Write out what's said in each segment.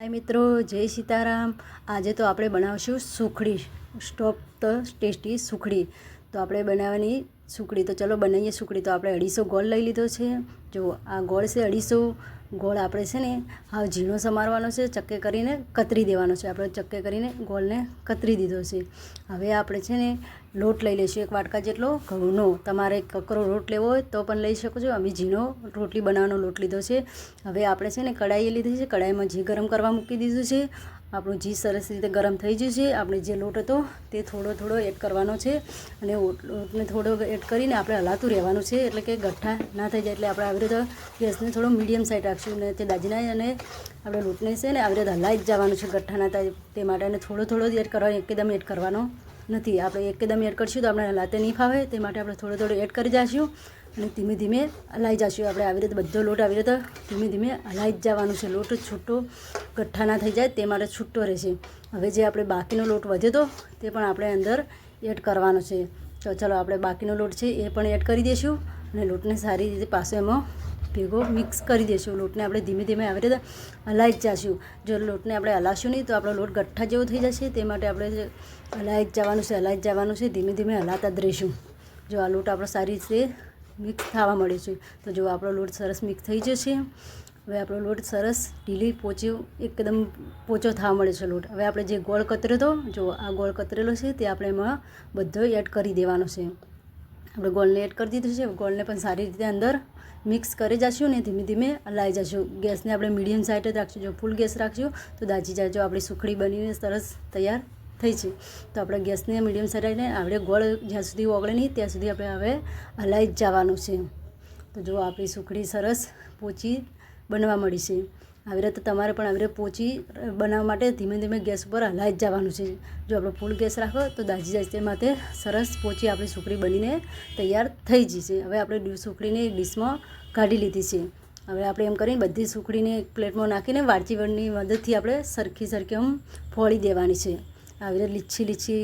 હાય મિત્રો, જય સીતારામ. આજે તો આપણે બનાવશું સુખડી. સ્ટોપ ધ ટેસ્ટી સુખડી. તો આપણે બનાવવાની સુખડી તો ચલો બનાવીએ સુખડી તો આપણે અઢીસો ગોળ લઈ લીધો છે. જો આ ગોળ છે અઢીસો ગોળ આપણે છે ને હા ઝીણો સમારવાનો છે, ચક્કે કરીને કતરી દેવાનો છે. આપણે ચક્કે કરીને ગોળને કતરી દીધો છે. હવે આપણે છે ને લોટ લઈ લઈશું એક વાટકા જેટલો ઘઉંનો. તમારે કકરો લોટ લેવો હોય તો પણ લઈ શકો છો. અમે ઝીણો રોટલી બનાવવાનો લોટ લીધો છે. હવે આપણે છે ને કઢાઈ લીધી છે. કઢાઈમાં ઘી ગરમ કરવા મૂકી દીધું છે. આપણું ઘી સરસ રીતે ગરમ થઈ ગયું છે. આપણે જે લોટ હતો તે થોડો થોડો એડ કરવાનો છે. અને લોટને થોડો એડ કરીને આપણે હલાતું રહેવાનું છે, એટલે કે ગઠ્ઠા ના થઈ જાય એટલે આપણે આવી રીતે ગેસને થોડો મીડિયમ સાઈડ રાખશું ને તે દાજી અને આપણે લોટને છે ને આવી રીતે હલાઈ જ જવાનું છે ગઠ્ઠા ના થાય તે માટે અને થોડો થોડો એડ કરવાનો એકદમ એડ કરવાનો નથી. આપણે એકદમ એડ કરશું તો આપણે હલાતે નહીં ફાવે, તે માટે આપણે થોડો થોડો એડ કરી જઈશું અને ધીમે ધીમે હલાઈ જશું. આપણે આવી રીતે બધો લોટ આવી રીતે ધીમે ધીમે હલાઈ જ જવાનું છે. લોટ છૂટો ગઠ્ઠા ના થઈ જાય તે માટે છૂટો રહેશે. હવે જે આપણે બાકીનો લોટ વધ્યો હતો તે પણ આપણે અંદર એડ કરવાનો છે. તો ચલો આપણે બાકીનો લોટ છે એ પણ એડ કરી દઈશું અને લોટને સારી રીતે પાછો એમાં ભેગો મિક્સ કરી દઈશું. લોટને આપણે ધીમે ધીમે આવી રીતે હલાઈ જ જશું. જો લોટને આપણે હલાવશું નહીં તો આપણો લોટ ગઠ્ઠા જેવો થઈ જશે. તે માટે આપણે જે હલાઈ જ જવાનું છે, હલાઈ જ જવાનું છે, ધીમે ધીમે હલાતા જ રહીશું. જો આ લોટ આપણો સારી રીતે મિક્સ થવા મળે છે. તો જો આપણો લોટ સરસ મિક્સ થઈ જશે. હવે આપણો લોટ સરસ ઢીલી પોચી એકદમ પોચો થવા મળે છે લોટ. હવે આપણે જે ગોળ કતર્યો હતો જો આ ગોળ કતરેલો છે તે આપણે એમાં બધો એડ કરી દેવાનો છે. આપણે ગોળને એડ કરી દીધું છે. ગોળને પણ સારી રીતે અંદર મિક્સ કરી જશું ને ધીમે ધીમે હલાઈ જશું. ગેસને આપણે મીડિયમ સાઈડ જ રાખશું. જો ફૂલ ગેસ રાખશું તો દાજી જાજો આપણી સુખડી બનીને સરસ તૈયાર થઈ છે. તો આપણે ગેસને મીડિયમ સાઈડ આપણે ગોળ જ્યાં સુધી ઓગળે નહીં ત્યાં સુધી આપણે હવે હલાઈ જ જવાનું છે. તો જો આપણી સુખડી સરસ પોચી બનવા મળી છે. આવી રીતે તમારે પણ આવી રીતે પોચી બનાવવા માટે ધીમે ધીમે ગેસ ઉપર હલાઈ જ જવાનું છે. જો આપણે ફૂલ ગેસ રાખો તો દાજી જાય તે માટે સરસ પોચી આપણી સુખડી બનીને તૈયાર થઈ જશે હવે આપણે સુખડીને ડીશમાં કાઢી લીધી છે. હવે આપણે એમ કરીને બધી સુખડીને એક પ્લેટમાં નાખીને વાડચીવડની મદદથી આપણે સરખી સરખી આમ ફોડી દેવાની છે. આવી રીતે લીછી લીછી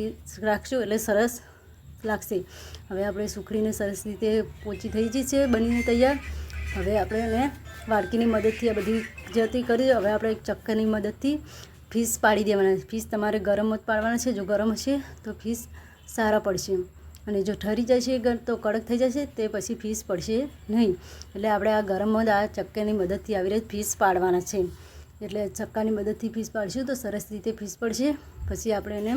રાખશું એટલે સરસ લાગશે. હવે આપણે સુખડીને સરસ રીતે પોચી થઈ ગઈ છે, બનીને તૈયાર. હવે આપણે એને વાડકીની મદદથી આ બધી જતી કરી હવે આપણે એક ચક્કરની મદદથી ફીસ પાડી દેવાના. ફીસ તમારે ગરમ જ પાડવાના છે. જો ગરમ હશે તો ફીસ સારા પડશે. અને જો ઠરી જશે તો કડક થઈ જશે, તે પછી ફીસ પડશે નહીં. એટલે આપણે આ ગરમ જ આ ચક્કરની મદદથી આવી રીતે ફીસ પાડવાના છે. એટલે ચક્કાની મદદથી ફીસ પાડશું તો સરસ રીતે ફીસ પડશે. પછી આપણે એને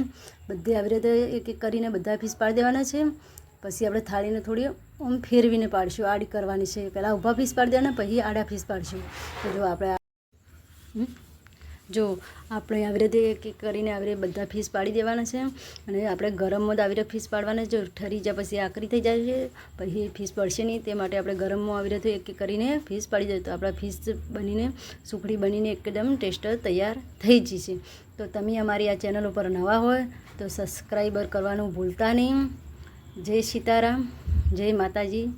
બધે આવી રીતે એક એક કરીને બધા ફીસ પાડી દેવાના છે. પછી આપણે થાળીને થોડી આમ ફેરવીને પાડશું. આડી કરવાની છે. પહેલાં ઊભા ફીસ પાડી દેવાના, પછી આડા ફીસ પાડશું. તો જો આપણે જો આપણે આવી રીતે એક એક કરીને આવી રીતે બધા ફીસ પાડી દેવાના છે. અને આપણે ગરમમાં જ આવી રીતે ફીસ પાડવાના જો ઠરી જાય પછી આકરી થઈ જાય છે. પછી ફીસ પડશે નહીં. તે માટે આપણે ગરમમાં આવી રીતે એક એક કરીને ફીસ પાડી દઈએ. તો આપણા ફીસ બનીને, સુખડી બનીને એકદમ ટેસ્ટ તૈયાર થઈ જશે. તો તમે અમારી આ ચેનલ ઉપર નવા હોય તો સબસ્ક્રાઈબર કરવાનું ભૂલતા નહીં. જય સીતારામ જય માતાજી.